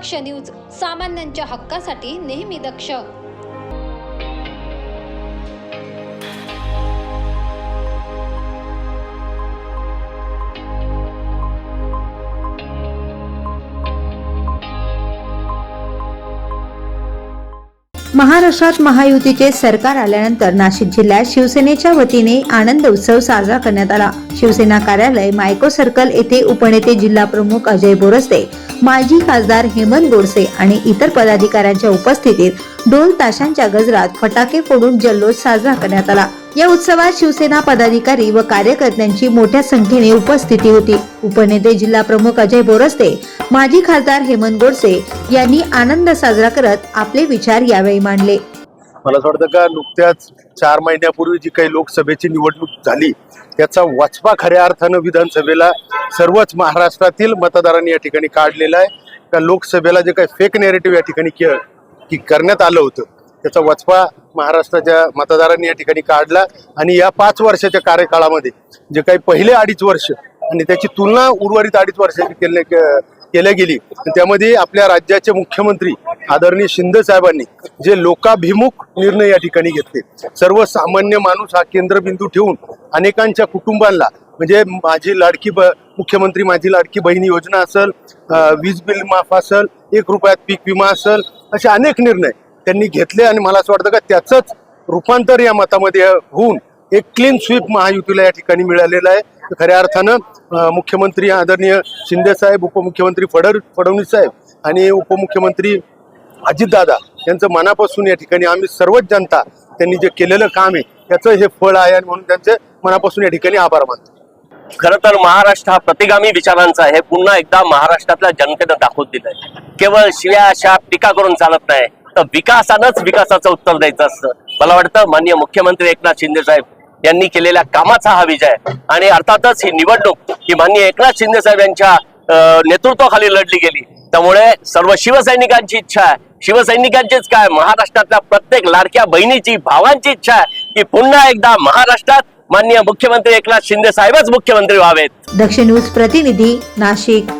दक्ष news सामान्यांच्या हक्कासाठी नेहमी दक्ष. महाराष्ट्रात महायुतीचे सरकार आल्यानंतर नाशिक जिल्ह्यात शिवसेनेच्या वतीने आनंद उत्सव साजरा करण्यात आला. शिवसेना कार्यालय मायको सर्कल येथे उपनेते जिल्हा प्रमुख अजय बोरस्ते माजी खासदार हेमंत गोडसे आणि इतर पदाधिकाऱ्यांच्या उपस्थितीत ढोल ताशांच्या गजरात फटाके फोडून जल्लोष साजरा करण्यात आला. या उत्सवात शिवसेना पदाधिकारी व कार्यकर्त्यांची मोठ्या संख्येने उपस्थिती होती. उपनेते जिल्हा प्रमुख अजय बोरस्ते माजी खासदार हेमंत गोडसे यांनी आनंद साजरा करत आपले विचार यावेळी मांडले. मला असं वाटतं का नुकत्याच चार महिन्यापूर्वी जी काही लोकसभेची निवडणूक झाली त्याचा वचपा खऱ्या अर्थानं विधानसभेला सर्वच महाराष्ट्रातील मतदारांनी या ठिकाणी काढलेला आहे. का लोकसभेला जे काही फेक नेरेटिव्ह या ठिकाणी के की करण्यात आलं होतं त्याचा वचपा महाराष्ट्राच्या मतदारांनी या ठिकाणी काढला. आणि या पाच वर्षाच्या कार्यकाळामध्ये जे काही पहिले अडीच वर्ष आणि त्याची तुलना उर्वरित अडीच वर्षाची केले केल्या गेली. त्यामध्ये आपल्या राज्याचे मुख्यमंत्री आदरणीय शिंदे साहेबांनी जे लोकाभिमुख निर्णय या ठिकाणी घेतले. सर्वसामान्य माणूस हा केंद्रबिंदू ठेवून अनेकांच्या कुटुंबांना म्हणजे माझी लाडकी ब मुख्यमंत्री माझी लाडकी बहिणी योजना असेल वीज बिल माफ असेल एक रुपयात पीक विमा असेल असे अनेक निर्णय त्यांनी घेतले आणि मला असं वाटतं का त्याचंच रूपांतर या मतामध्ये होऊन एक क्लीन स्वीप महायुतीला या ठिकाणी मिळालेलं आहे. खऱ्या अर्थानं मुख्यमंत्री आदरणीय शिंदे साहेब उपमुख्यमंत्री फडण फडणवीस साहेब आणि उपमुख्यमंत्री अजितदादा यांचं मनापासून या ठिकाणी आम्ही सर्वच जनता त्यांनी जे केलेलं काम आहे त्याचं हे फळ आहे आणि म्हणून त्यांचे मनापासून या ठिकाणी आभार मानतो. खर तर महाराष्ट्र हा प्रतिगामी विचारांचा आहे. पुन्हा एकदा महाराष्ट्रातल्या जनतेनं दाखवून दिलंय. केवळ शिव्या अशा टीका करून चालत नाही. तर विकासानंच विकासाचं उत्तर द्यायचं असतं. मला वाटतं माननीय मुख्यमंत्री एकनाथ शिंदे साहेब यांनी केलेल्या कामाचा हा विजय आणि अर्थातच ही निवडणूक ही माननीय एकनाथ शिंदे साहेब यांच्या अं, नेतृत्वाखाली लढली गेली. त्यामुळे सर्व शिवसैनिकांची इच्छा आहे. शिवसैनिकांचीच काय? महाराष्ट्रातल्या प्रत्येक लाडक्या बहिणीची भावांची इच्छा आहे की पुन्हा एकदा महाराष्ट्रात माननीय मुख्यमंत्री एकनाथ शिंदे साहेबच मुख्यमंत्री व्हावेत. दक्ष न्यूज प्रतिनिधी नाशिक.